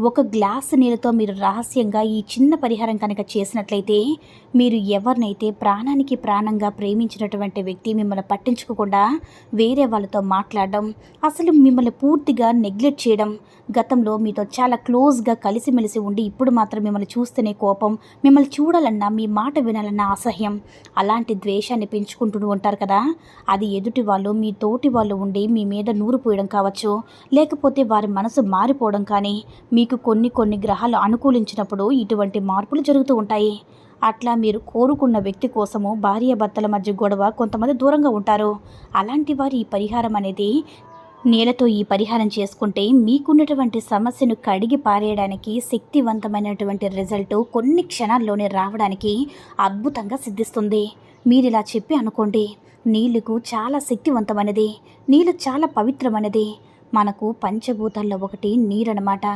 ఒక గ్లాసు నీళ్ళతో మీరు రహస్యంగా ఈ చిన్న పరిహారం కనుక చేసినట్లయితే మీరు ఎవరినైతే ప్రాణానికి ప్రాణంగా ప్రేమించినటువంటి వ్యక్తి మిమ్మల్ని పట్టించుకోకుండా వేరే వాళ్ళతో మాట్లాడడం అసలు మిమ్మల్ని పూర్తిగా నెగ్లెక్ట్ చేయడం గతంలో మీతో చాలా క్లోజ్గా కలిసిమెలిసి ఉండి ఇప్పుడు మాత్రం మిమ్మల్ని చూస్తేనే కోపం మిమ్మల్ని చూడాలన్నా మీ మాట వినాలన్నా అసహ్యం అలాంటి ద్వేషాన్ని పెంచుకుంటూ ఉంటారు కదా. అది ఎదుటి వాళ్ళు మీ తోటి వాళ్ళు ఉండి మీ మీద నూరు పోయడం కావచ్చు లేకపోతే వారి మనసు మారిపోవడం కానీ మీకు కొన్ని కొన్ని గ్రహాలు అనుకూలించినప్పుడు ఇటువంటి మార్పులు జరుగుతూ ఉంటాయి. అట్లా మీరు కోరుకున్న వ్యక్తి కోసము భార్యాభర్తల మధ్య గొడవ కొంతమంది దూరంగా ఉంటారు. అలాంటి వారి ఈ పరిహారం అనేది నేలతో ఈ పరిహారం చేసుకుంటే మీకున్నటువంటి సమస్యను కడిగి పారేయడానికి శక్తివంతమైనటువంటి రిజల్ట్ కొన్ని క్షణాల్లోనే రావడానికి అద్భుతంగా సిద్ధిస్తుంది. మీరు ఇలా చెప్పి అనుకోండి నీళ్ళకు చాలా శక్తివంతమైనది నీళ్ళు చాలా పవిత్రమైనది. మనకు పంచభూతాల్లో ఒకటి నీరనమాట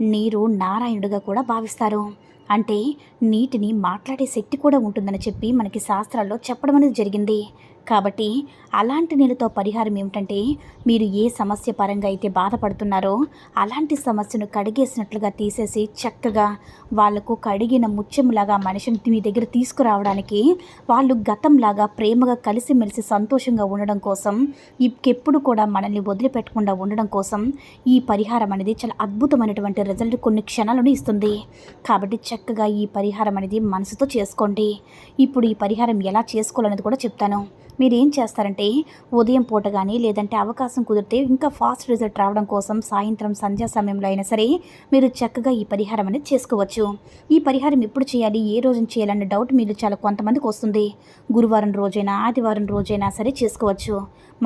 నీరు నారాయణుడిగా కూడా భావిస్తారు. అంటే నీటిని మాట్లాడే శక్తి కూడా ఉంటుందని చెప్పి మనకి శాస్త్రాల్లో చెప్పడం అనేది జరిగింది. కాబట్టి అలాంటి నీళ్ళతో పరిహారం ఏమిటంటే మీరు ఏ సమస్య పరంగా అయితే బాధపడుతున్నారో అలాంటి సమస్యను కడిగేసినట్లుగా తీసేసి చక్కగా వాళ్ళకు కడిగిన ముత్యంలాగా మనిషిని మీ దగ్గర తీసుకురావడానికి వాళ్ళు గతంలాగా ప్రేమగా కలిసిమెలిసి సంతోషంగా ఉండడం కోసం ఇంకెప్పుడు కూడా మనల్ని వదిలిపెట్టకుండా ఉండడం కోసం ఈ పరిహారం అనేది చాలా అద్భుతమైనటువంటి రిజల్ట్ కొన్ని క్షణాలను ఇస్తుంది. కాబట్టి చక్కగా ఈ పరిహారం అనేది మనసుతో చేసుకోండి. ఇప్పుడు ఈ పరిహారం ఎలా చేసుకోవాలనేది కూడా చెప్తాను. మీరు ఏం చేస్తారంటే ఉదయం పూట కానీ లేదంటే అవకాశం కుదిరితే ఇంకా ఫాస్ట్ రిజల్ట్ రావడం కోసం సాయంత్రం సంధ్యా సమయంలో అయినా సరే మీరు చక్కగా ఈ పరిహారం అనేది చేసుకోవచ్చు. ఈ పరిహారం ఎప్పుడు చేయాలి ఏ రోజున చేయాలన్న డౌట్ మీరు చాలా కొంతమందికి వస్తుంది. గురువారం రోజైనా ఆదివారం రోజైనా సరే చేసుకోవచ్చు.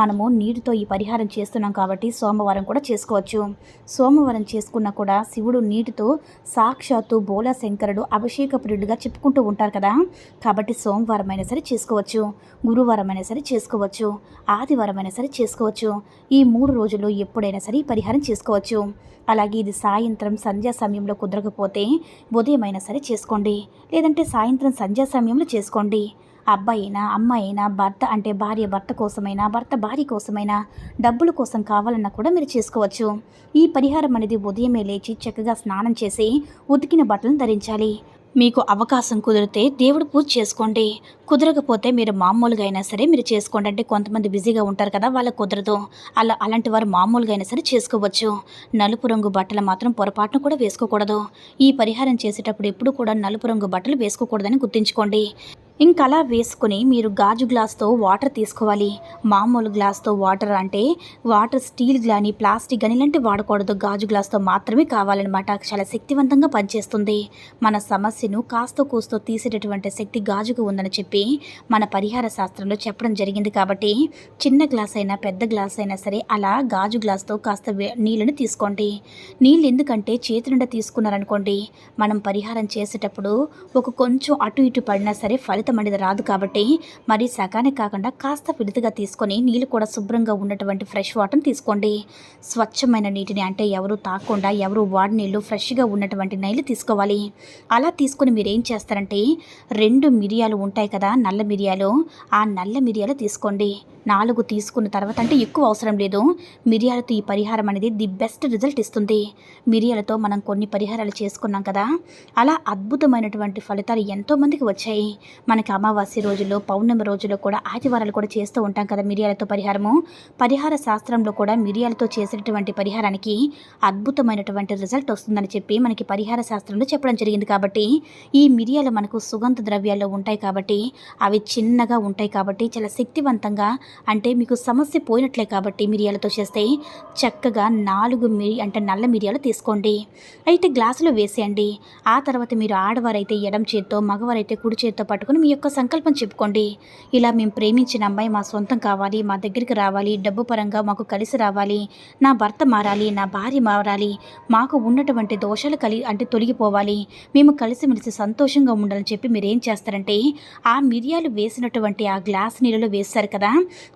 మనము నీటితో ఈ పరిహారం చేస్తున్నాం కాబట్టి సోమవారం కూడా చేసుకోవచ్చు. సోమవారం చేసుకున్నా కూడా శివుడు నీటితో సాక్షాత్తు బోలా శంకరుడు అభిషేక ప్రియుడిగా చెప్పుకుంటూ ఉంటారు కదా. కాబట్టి సోమవారం అయినా సరే చేసుకోవచ్చు. గురువారం అయినా సరే చేసుకోవచ్చు. ఆదివారం అయినా సరే చేసుకోవచ్చు. ఈ మూడు రోజుల్లో ఎప్పుడైనా సరే పరిహారం చేసుకోవచ్చు. అలాగే ఇది సాయంత్రం సంధ్యా సమయంలో కుదరకపోతే ఉదయం అయినా సరే చేసుకోండి. లేదంటే సాయంత్రం సంధ్యా సమయంలో చేసుకోండి. అబ్బాయి అయినా అమ్మాయి అయినా భర్త అంటే భార్య భర్త కోసమైనా భర్త భార్య కోసమైనా డబ్బుల కోసం కావాలన్నా కూడా మీరు చేసుకోవచ్చు. ఈ పరిహారం అనేది ఉదయమే లేచి చక్కగా స్నానం చేసి ఉతికిన బట్టలను ధరించాలి. మీకు అవకాశం కుదిరితే దేవుడు పూజ చేసుకోండి. కుదరకపోతే మీరు మామూలుగా అయినా సరే మీరు చేసుకోండి. అంటే కొంతమంది బిజీగా ఉంటారు కదా వాళ్ళకి కుదరదు. అలా అలాంటి వారు మామూలుగా అయినా సరే చేసుకోవచ్చు. నలుపు రంగు బట్టలు మాత్రం పొరపాటును కూడా వేసుకోకూడదు. ఈ పరిహారం చేసేటప్పుడు ఎప్పుడు కూడా నలుపు రంగు బట్టలు వేసుకోకూడదని గుర్తుంచుకోండి. ఇంకలా వేసుకుని మీరు గాజు గ్లాస్తో వాటర్ తీసుకోవాలి. మామూలు గ్లాస్తో వాటర్ అంటే వాటర్ స్టీల్ కానీ ప్లాస్టిక్ కానీ ఇలాంటి వాడకూడదు. గాజు గ్లాస్తో మాత్రమే కావాలన్నమాట. చాలా శక్తివంతంగా పనిచేస్తుంది. మన సమస్యను కాస్త కూస్తో తీసేటటువంటి శక్తి గాజుకు ఉందని చెప్పి మన పరిహార శాస్త్రంలో చెప్పడం జరిగింది కాబట్టి చిన్న గ్లాస్ అయినా పెద్ద గ్లాస్ అయినా సరే అలా గాజు గ్లాస్తో కాస్త నీళ్ళని తీసుకోండి. నీళ్ళు ఎందుకంటే చేతి నుండి తీసుకున్నారనుకోండి మనం పరిహారం చేసేటప్పుడు ఒక కొంచెం అటు ఇటు పడినా సరే ఫలితం అనేది రాదు కాబట్టి మరి సగానికి కాకుండా కాస్త విడుదగా తీసుకొని నీళ్ళు కూడా శుభ్రంగా ఉన్నటువంటి ఫ్రెష్ వాటర్ని తీసుకోండి. స్వచ్ఛమైన నీటిని అంటే ఎవరు తాకుండా ఎవరు వాడి నీళ్ళు ఫ్రెష్గా ఉన్నటువంటి నీళ్ళు తీసుకోవాలి. అలా తీసుకొని మీరు ఏం చేస్తారంటే రెండు మిరియాలు ఉంటాయి కదా నల్ల మిరియాలు ఆ నల్ల మిరియాలు తీసుకోండి. నాలుగు తీసుకున్న తర్వాత అంటే ఎక్కువ అవసరం లేదు. మిరియాలతో ఈ పరిహారం అనేది ది బెస్ట్ రిజల్ట్ ఇస్తుంది. మిరియాలతో మనం కొన్ని పరిహారాలు చేసుకున్నాం కదా అలా అద్భుతమైనటువంటి ఫలితాలు ఎంతోమందికి వచ్చాయి. మనకి అమావాస్య రోజుల్లో పౌర్ణమి రోజుల్లో కూడా ఆదివారాలు కూడా చేస్తూ ఉంటాం కదా మిరియాలతో పరిహారము. పరిహార శాస్త్రంలో కూడా మిరియాలతో చేసినటువంటి పరిహారానికి అద్భుతమైనటువంటి రిజల్ట్ వస్తుందని చెప్పి మనకి పరిహార శాస్త్రంలో చెప్పడం జరిగింది కాబట్టి ఈ మిరియాలు మనకు సుగంధ ద్రవ్యాల్లో ఉంటాయి కాబట్టి అవి చిన్నగా ఉంటాయి కాబట్టి చాలా శక్తివంతంగా అంటే మీకు సమస్య పోయినట్లే కాబట్టి మిరియాలతో చేస్తే చక్కగా నాలుగు మిరి అంటే నల్ల మిరియాలు తీసుకోండి. అయితే గ్లాసులో వేసేయండి. ఆ తర్వాత మీరు ఆడవారైతే ఎడం చేత్తో మగవారైతే కుడి చేత్తో పట్టుకుని మీ యొక్క సంకల్పం చెప్పుకోండి. ఇలా మేము ప్రేమించిన అమ్మాయి మా సొంతం కావాలి మా దగ్గరికి రావాలి డబ్బు పరంగా మాకు కలిసి రావాలి నా భర్త మారాలి నా భార్య మారాలి మాకు ఉన్నటువంటి దోషాలు కలి అంటే తొలగిపోవాలి మేము కలిసిమెలిసి సంతోషంగా ఉండాలని చెప్పి మీరు ఏం చేస్తారంటే ఆ మిరియాలు వేసినటువంటి ఆ గ్లాస్ నీళ్ళలో వేస్తారు కదా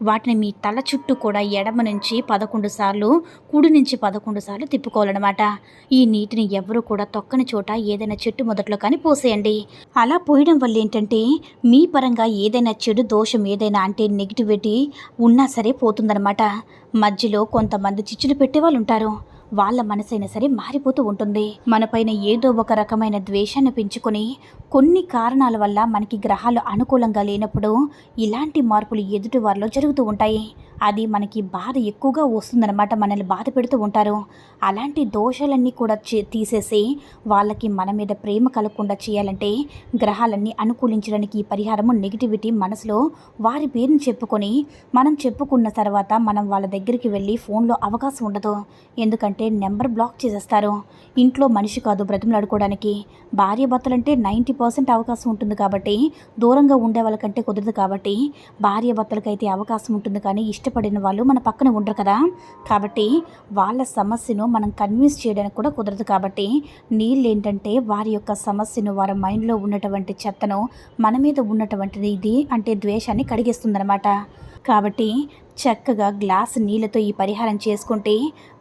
వాటిని మీ తల చుట్టూ కూడా ఎడమ నుంచి పదకొండు సార్లు కుడి నుంచి పదకొండు సార్లు తిప్పుకోవాలన్నమాట. ఈ నీటిని ఎవరు కూడా తొక్కని చోట ఏదైనా చెట్టు మొదట్లో కానీ పోసేయండి. అలా పోయడం వల్ల ఏంటంటే మీ పరంగా ఏదైనా చెడు దోషం ఏదైనా అంటే నెగిటివిటీ ఉన్నా సరే పోతుందన్నమాట. మధ్యలో కొంతమంది చిచ్చులు పెట్టే వాళ్ళు ఉంటారు వాళ్ళ మనసైనా సరే మారిపోతూ ఉంటుంది. మనపైన ఏదో ఒక రకమైన ద్వేషాన్ని పెంచుకొని కొన్ని కారణాల వల్ల మనకి గ్రహాలు అనుకూలంగా లేనప్పుడు ఇలాంటి మార్పులు ఎదుటి వారిలో జరుగుతూ ఉంటాయి. అది మనకి బాధ ఎక్కువగా వస్తుందన్నమాట. మనల్ని బాధ పెడుతూ ఉంటారు. అలాంటి దోషాలన్నీ కూడా చే- తీసేసి వాళ్ళకి మన మీద ప్రేమ కలగకుండా చేయాలంటే గ్రహాలన్నీ అనుకూలించడానికి ఈ పరిహారము నెగిటివిటీ మనసులో వారి పేరుని చెప్పుకొని మనం చెప్పుకున్న తర్వాత మనం వాళ్ళ దగ్గరికి వెళ్ళి ఫోన్లో అవకాశం ఉండదు. ఎందుకంటే నెంబర్ బ్లాక్ చేసేస్తారు. ఇంట్లో మనిషి కాదు బ్రతిమలాడుకోవడానికి. భార్య భర్తలంటే నైంటీ పర్సెంట్ అవకాశం ఉంటుంది కాబట్టి దూరంగా ఉండే వాళ్ళకంటే కుదరదు కాబట్టి భార్య భర్తలకైతే అవకాశం ఉంటుంది కానీ ఇష్టపడిన వాళ్ళు మన పక్కన ఉండరు కదా. కాబట్టి వాళ్ళ సమస్యను మనం కన్విన్స్ చేయడానికి కూడా కుదరదు కాబట్టి నీళ్ళు ఏంటంటే వారి యొక్క సమస్యను వారి మైండ్లో ఉన్నటువంటి చెత్తను మన మీద ఉన్నటువంటిది ఇది అంటే ద్వేషాన్ని కడిగేస్తుందన్నమాట. కాబట్టి చక్కగా గ్లాస్ నీళ్ళతో ఈ పరిహారం చేసుకుంటే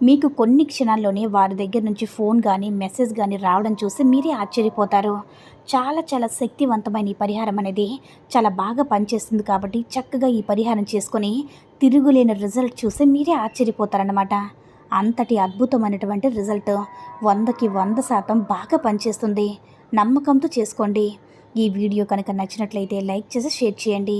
మీకు కొన్ని క్షణాల్లోనే వారి దగ్గర నుంచి ఫోన్ కానీ మెసేజ్ కానీ రావడం చూసి మీరే ఆశ్చర్యపోతారు. చాలా చాలా శక్తివంతమైన ఈ పరిహారం అనేది చాలా బాగా పనిచేస్తుంది కాబట్టి చక్కగా ఈ పరిహారం చేసుకొని తిరుగులేని రిజల్ట్ చూసి మీరే ఆశ్చర్యపోతారన్నమాట. అంతటి అద్భుతమైనటువంటి రిజల్ట్ వందకి వంద శాతం బాగా పనిచేస్తుంది. నమ్మకంతో చేసుకోండి. ఈ వీడియో కనుక నచ్చినట్లయితే లైక్ చేసి షేర్ చేయండి.